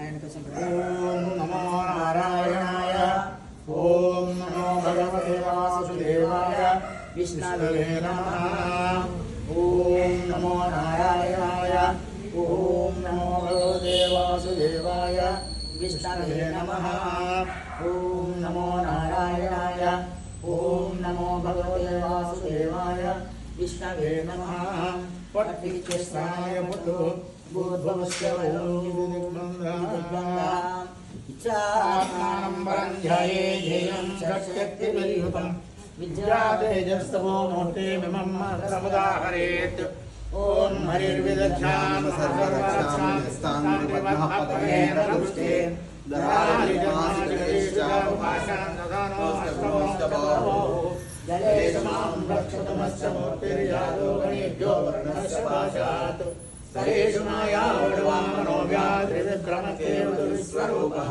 ఓం నమో నారాయణాయ ఓం నమో భగవతే వాసుదేవాయ విష్ణవే నమ. ఓం నమో నారాయణాయ ఓం నమో భగవతే వాసుదేవాయ విష్ణవే నమః. ఓం నమో నారాయణాయ ఓం నమో భగవతే వాసుదేవాయ విష్ణవే आत्मानं परं ध्याये ध्येयं शक्त्यत्रिभिर्युतं विद्यातेजस्तमो मूर्ते मिमं सर्वदाहरेत्। ॐ हरिर्विदध्यां सर्वरक्षांस्तान्विपद्मपतये जलेशमां रक्षतमश्च मूर्तिर्यादो गणेभ्यो वर्णस्य पाशात् सरेषु माया वडवामनो व्याधृविक्रमकेव दुर्स्वरूपः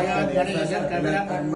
ya, ya, ya, ya,